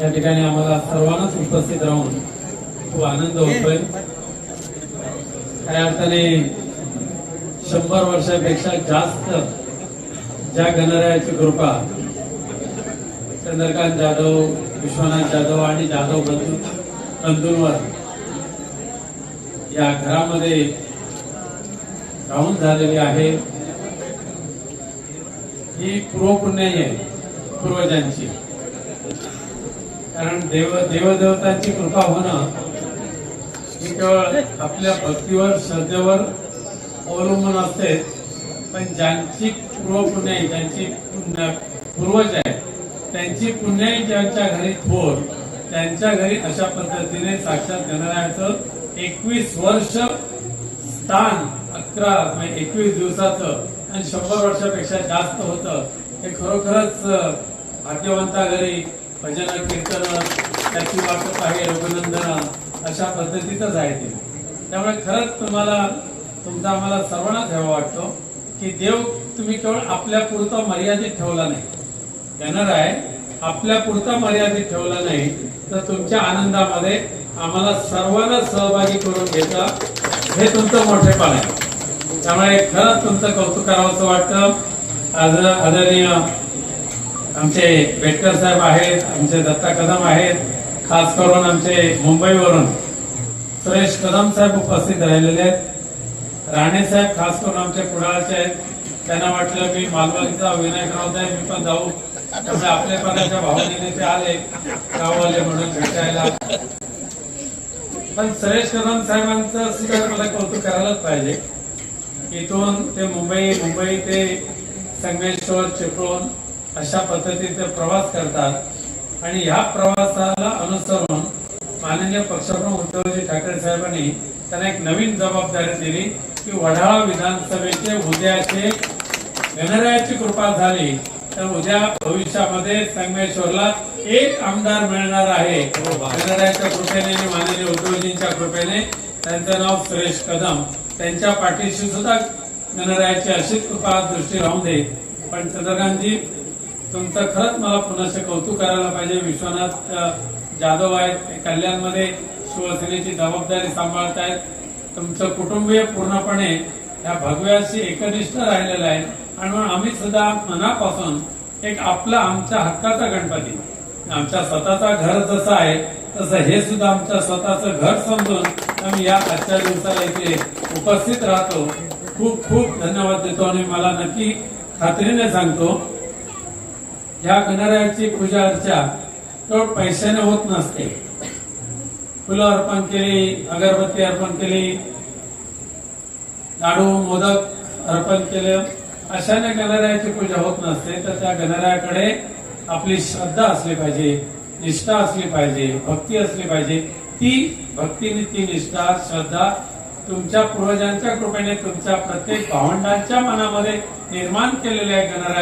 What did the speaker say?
या ठिकाणी आम्हाला सर्वांनाच उपस्थित राहून खूप आनंद होतोय. खऱ्या अर्थाने शंभर वर्षापेक्षा जास्त ज्या गणरायाची कृपा चंद्रकांत जाधव विश्वनाथ जाधव आणि जाधव बंधू बंधूंवर या घरामध्ये राहून झालेली आहे. ही पूर्वपुण्याई आहे पूर्वजांची. कारण देव देवदेवतांची कृपा होणं ही केवळ आपल्या भक्तीवर श्रद्धेवर अवलंबून असते पण ज्यांची पूर्वपुण्याई ज्यांची पुण्य- पूर्वज आहे त्यांची पुण्याई ज्यांच्या घरी थोर त्यांच्या घरी अशा पद्धतीने साक्षात गणरायाचं एकवीस वर्ष स्थान अकरा म्हणजे एकवीस दिवसाचं आणि शंभर वर्षापेक्षा जास्त होतं हे खरोखरच भाग्यवंता घरी भजन कीर्तन त्याची वाटप आहे रघुनंदन अशा पद्धतीतच आहे ते. त्यामुळे खरंच तुम्हाला तुमचा आम्हाला सर्वांनाच हवा वाटतो की देव तुम्ही केवळ आपल्या पुरता मर्यादित ठेवला नाही. येणार आहे आपल्या पुरता मर्यादित ठेवला नाही तर तुमच्या आनंदामध्ये आम्हाला सर्वांना सहभागी करून घेता हे तुमचं मोठेपण आहे. त्यामुळे खरंच तुमचं कौतुक करावं असं वाटतं. आज आदरणीय आमचे बेटकर साहेब आहेत आमचे दत्ता कदम आहेत खास करून आमचे मुंबईवरून सुरेश कदम साहेब उपस्थित राहिलेले आहेत. राणे साहेब खास करून आमचे कुडाळचे आहेत. त्यांना वाटलं मी मालवणीचा विनायक राऊत आहे मी पण जाऊ. त्यामुळे आपल्या पदाच्या भावनेने ते आले गाववाले म्हणून भेटायला. पण सुरेश कदम साहेबांचं सुद्धा मला कौतुक करायलाच पाहिजे. इथून ते मुंबई मुंबई ते संगमेश्वर चिपळूण अशा पद्धतीचे प्रवास करतात. आणि ह्या प्रवासाला अनुसरून माननीय पक्षप्रमुख उद्धवजी ठाकरे साहेबांनी त्यांना एक नवीन जबाबदारी दिली की वडाळा विधानसभेचे उद्याचे गणरायाची कृपा झाली तर उद्या भविष्यामध्ये संगमेश्वरला एक आमदार मिळणार आहे. गणरायाच्या कृपेने आणि माननीय उद्धवजींच्या कृपेने त्यांचं नाव सुरेश कदम त्यांच्या पाठीशी सुद्धा गणरायाची अशीच कृपा दृष्टी राहून दे. पण चंद्रकांतजी तुमचं खरंच मला पुन्हा कौतुक करायला पाहिजे. विश्वनाथ जाधव आहेत ते कल्याणमध्ये शिवसेनेची जबाबदारी सांभाळत आहेत. तुमचं कुटुंबीय पूर्णपणे या भगव्याशी एकनिष्ठ राहिलेलं आहे. आणि म्हणून आम्ही सुद्धा मनापासून एक आपला आमच्या हक्काचा गणपती आमच्या स्वतःचा घर जसं आहे तसं हे सुद्धा आमच्या स्वतःचं घर समजून आम्ही या आजच्या दिवसाला इथे उपस्थित राहतो. खूप खूप धन्यवाद देतो आणि मला नक्की खात्रीने सांगतो. या गणरायाची पूजा अर्चा केवळ पैशाने होत नसते. फुलं अर्पण केली अगरबत्ती अर्पण केली लाडू मोदक अर्पण केलं. अशाने गणरायाची पूजा होत नसते तर त्या गणरायाकडे आपली श्रद्धा असली पाहिजे निष्ठा असली पाहिजे भक्ती असली पाहिजे. ती भक्तीने ती निष्ठा श्रद्धा तुमच्या पूर्वजांच्या कृपेने तुमच्या प्रत्येक भावंडांच्या मनामध्ये निर्माण केलेल्या गणराया